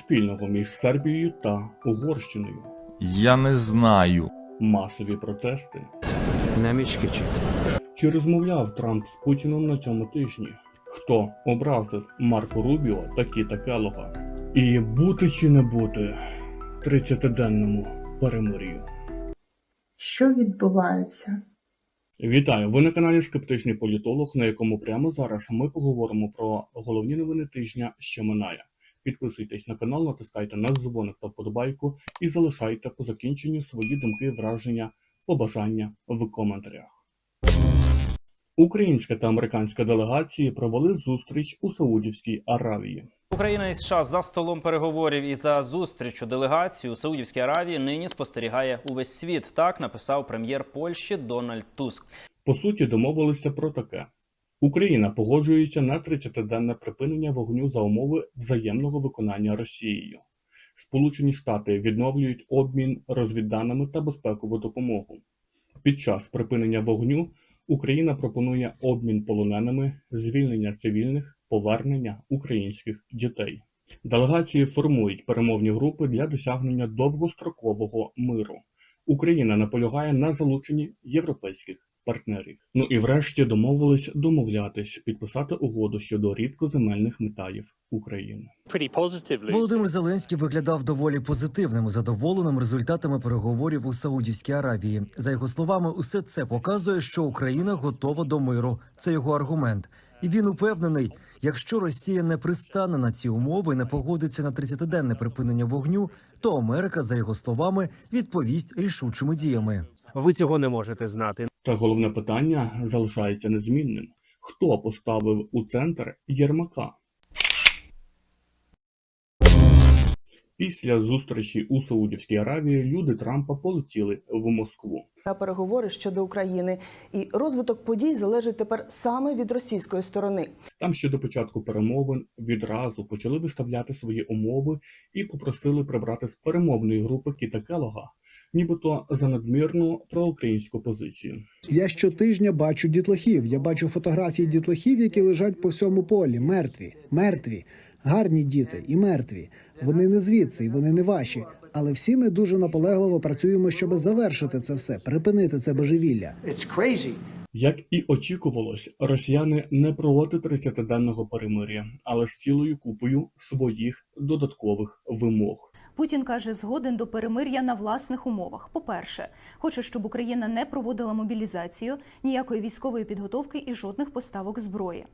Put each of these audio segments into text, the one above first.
спільного між Сербією та Угорщиною? Я не знаю. Масові протести. Намічкичі. Чи розмовляв Трамп з Путіном на цьому тижні? Хто образив Марко Рубіо та Кіта Келога? І бути чи не бути 30-денному перемир'ю? Що відбувається? Вітаю! Ви на каналі Скептичний Політолог, на якому прямо зараз ми поговоримо про головні новини тижня, що минає. Підписуйтесь на канал, натискайте на дзвоник та вподобайку і залишайте по закінченню свої думки, враження, побажання в коментарях. Українська та американська делегації провели зустріч у Саудівській Аравії. Україна і США за столом переговорів і за зустріч у делегації у Саудівській Аравії нині спостерігає увесь світ. Так написав прем'єр Польщі Дональд Туск. По суті, домовилися про таке: Україна погоджується на 30-денне припинення вогню за умови взаємного виконання Росією. Сполучені Штати відновлюють обмін розвідданими та безпекову допомогу. Під час припинення вогню Україна пропонує обмін полоненими, звільнення цивільних, повернення українських дітей. Делегації формують перемовні групи для досягнення довгострокового миру. Україна наполягає на залученні європейських партнерів. Ну і врешті домовились домовлятись, підписати угоду щодо рідкоземельних металів України. Володимир Зеленський виглядав доволі позитивним і задоволеним результатами переговорів у Саудівській Аравії. За його словами, усе це показує, що Україна готова до миру. Це його аргумент. І він упевнений, якщо Росія не пристане на ці умови і не погодиться на 30-денне припинення вогню, то Америка, за його словами, відповість рішучими діями. Ви цього не можете знати. Та головне питання залишається незмінним: хто поставив у центр Єрмака? Після зустрічі у Саудівській Аравії люди Трампа полетіли в Москву. та переговори щодо України. І розвиток подій залежить тепер саме від російської сторони. Там ще до початку перемовин відразу почали виставляти свої умови і попросили прибрати з перемовної групи Кіта Келога, нібито за надмірну проукраїнську позицію. Я щотижня бачу дітлахів. Я бачу фотографії дітлахів, які лежать по всьому полі, мертві, мертві, гарні діти і мертві. Вони не звідси, вони не ваші. Але всі ми дуже наполегливо працюємо, щоб завершити це все, припинити це божевілля. Як і очікувалось, росіяни не проти 30-денного перемир'я, але з цілою купою своїх додаткових вимог. Путін каже, згоден до перемир'я на власних умовах. По-перше, хоче, щоб Україна не проводила мобілізацію, ніякої військової підготовки і жодних поставок зброї.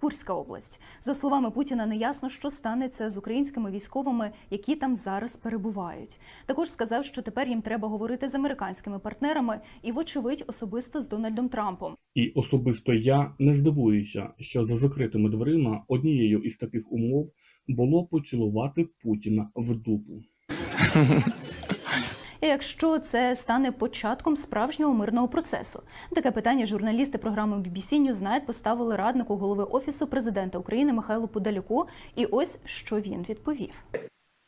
Курська область. За словами Путіна, неясно, що станеться з українськими військовими, які там зараз перебувають. Також сказав, що тепер їм треба говорити з американськими партнерами і, вочевидь, особисто з Дональдом Трампом. І особисто я не здивуюся, що за закритими дверима однією із таких умов було поцілувати Путіна в дупу. І якщо це стане початком справжнього мирного процесу, таке питання журналісти програми BBC Newsnight поставили раднику голови офісу президента України Михайлу Подалюку. І ось що він відповів.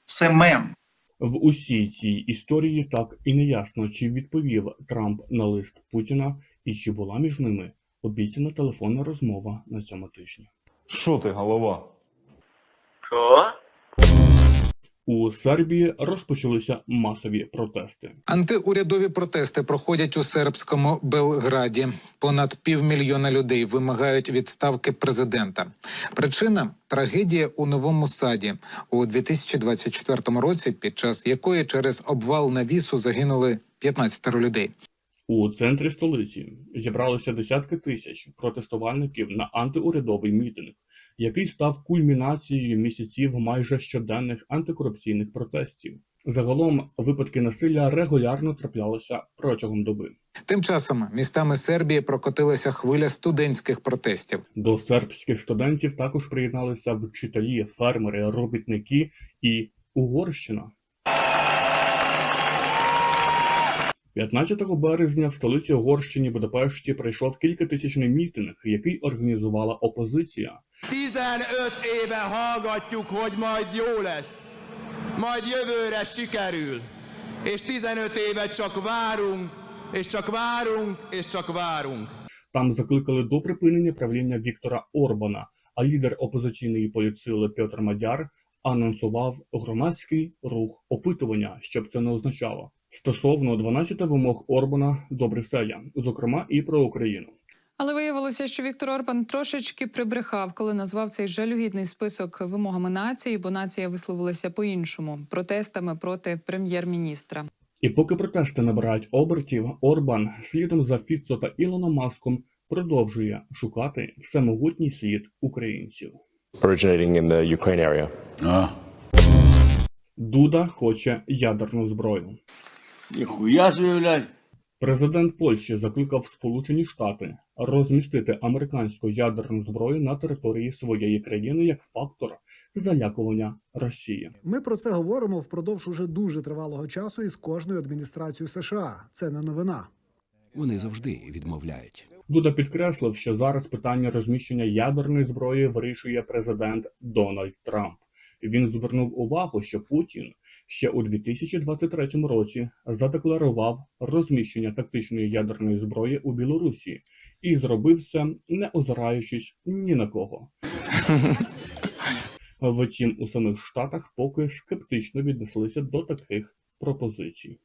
Це мем. В усій цій історії так і не ясно, чи відповів Трамп на лист Путіна і чи була між ними обіцяна телефонна розмова на цьому тижні. Що ти, голова? У Сербії розпочалися масові протести. Антиурядові протести проходять у сербському Белграді. Понад півмільйона людей вимагають відставки президента. Причина трагедія у новому саді у 2024 році, під час якої через обвал навісу загинули 15 людей. У центрі столиці зібралися десятки тисяч протестувальників на антиурядовий мітинг, який став кульмінацією місяців майже щоденних антикорупційних протестів. Загалом випадки насилля регулярно траплялися протягом доби. Тим часом містами Сербії прокотилася хвиля студентських протестів. До сербських студентів також приєдналися вчителі, фермери, робітники і Угорщина. 15 березня в столиці Угорщині Будапешті пройшов кількатисячний мітинг, який організувала опозиція. 15 éve hallgatjuk, hogy majd jó lesz. Majd jövőre sikerül. És 15 éve csak várunk, és csak várunk, és csak várunk. Там закликали до припинення правління Віктора Орбана, а лідер опозиційної політсили Петр Мадяр анонсував громадський рух опитування, що б це не означало, стосовно 12 вимог Орбана до Брюсселя, зокрема і про Україну. Але виявилося, що Віктор Орбан трошечки прибрехав, коли назвав цей жалюгідний список вимогами нації, бо нація висловилася по-іншому протестами проти прем'єр-міністра. І поки протести набирають обертів, Орбан слідом за Фіцо та Ілоном Маском продовжує шукати всемогутній слід українців. Originating in the Ukraine area. Дуда хоче ядерну зброю. Ніхуя заявляй. Президент Польщі закликав Сполучені Штати розмістити американську ядерну зброю на території своєї країни як фактор залякування Росії. Ми про це говоримо впродовж уже дуже тривалого часу із кожною адміністрацією США. Це не новина. Вони завжди відмовляють. Дуда підкреслив, що зараз питання розміщення ядерної зброї вирішує президент Дональд Трамп. Він звернув увагу, що Путін ще у 2023 році задекларував розміщення тактичної ядерної зброї у Білорусі і зробив це не озираючись ні на кого. Втім, у самих штатах поки скептично віднеслися до таких пропозицій.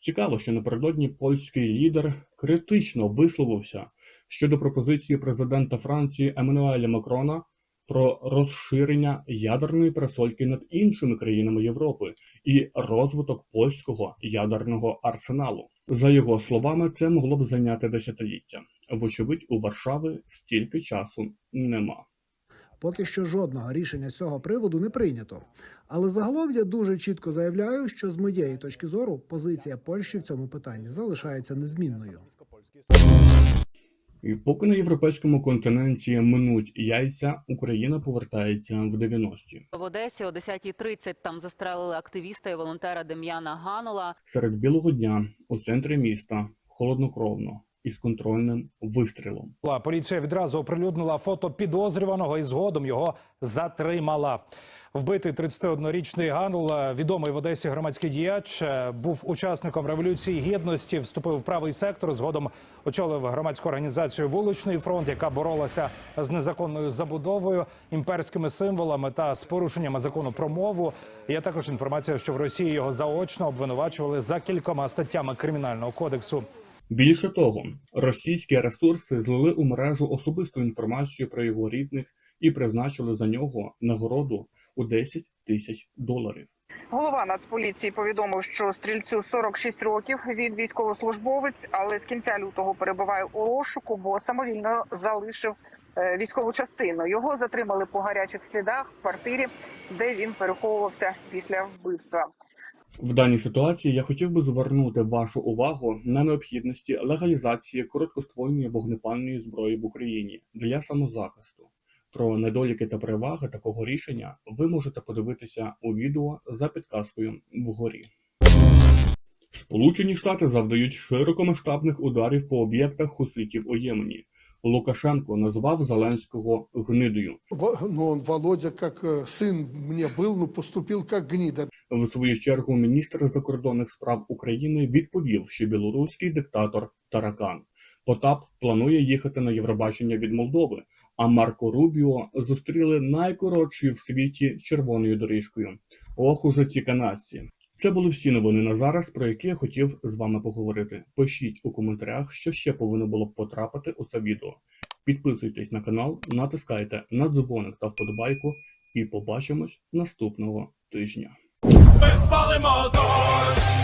Цікаво, що напередодні польський лідер критично висловився щодо пропозиції президента Франції Еммануеля Макрона про розширення ядерної пересольки над іншими країнами Європи і розвиток польського ядерного арсеналу. За його словами, це могло б зайняти десятиліття. Вочевидь, у Варшави стільки часу нема. Поки що жодного рішення з цього приводу не прийнято. Але загалом я дуже чітко заявляю, що з моєї точки зору позиція Польщі в цьому питанні залишається незмінною. І поки на європейському континенті минуть яйця, Україна повертається в 90-ті. В Одесі о 10.30 там застрелили активіста і волонтера Дем'яна Ганула. Серед білого дня у центрі міста холоднокровно із контрольним вистрілом. Поліція відразу оприлюднила фото підозрюваного і згодом його затримала. Вбитий 31-річний Ганул, е, відомий в Одесі громадський діяч, е, був учасником революції гідності, вступив в правий сектор. Згодом очолив громадську організацію Вуличний фронт, яка боролася з незаконною забудовою, імперськими символами та з порушеннями закону про мову. Є також інформація, що в Росії його заочно обвинувачували за кількома статтями кримінального кодексу. Більше того, російські ресурси злили у мережу особисту інформацію про його рідних і призначили за нього нагороду у 10 тисяч доларів. Голова Нацполіції повідомив, що стрільцю 46 років. Він військовослужбовець, але з кінця лютого перебуває у розшуку, бо самовільно залишив е, військову частину. Його затримали по гарячих слідах в квартирі, де він переховувався після вбивства. В даній ситуації я хотів би звернути вашу увагу на необхідності легалізації короткоствольної вогнепальної зброї в Україні для самозахисту. Про недоліки та переваги такого рішення ви можете подивитися у відео за підказкою вгорі. Сполучені Штати завдають широкомасштабних ударів по об'єктах хуситів у Ємені. Лукашенко назвав Зеленського гнидою. Ну, Володя, как сын мне был, ну поступил как гнида. В свою чергу міністр закордонних справ України відповів, що білоруський диктатор Таракан Потап планує їхати на Євробачення від Молдови, а Марко Рубіо зустріли найкоротшою в світі червоною доріжкою. Ох уже ці канадці. Це були всі новини на зараз, про які я хотів з вами поговорити. Пишіть у коментарях, що ще повинно було б потрапити у це відео. Підписуйтесь на канал, натискайте на дзвоник та вподобайку, і побачимось наступного тижня. Ми спалимо дощ,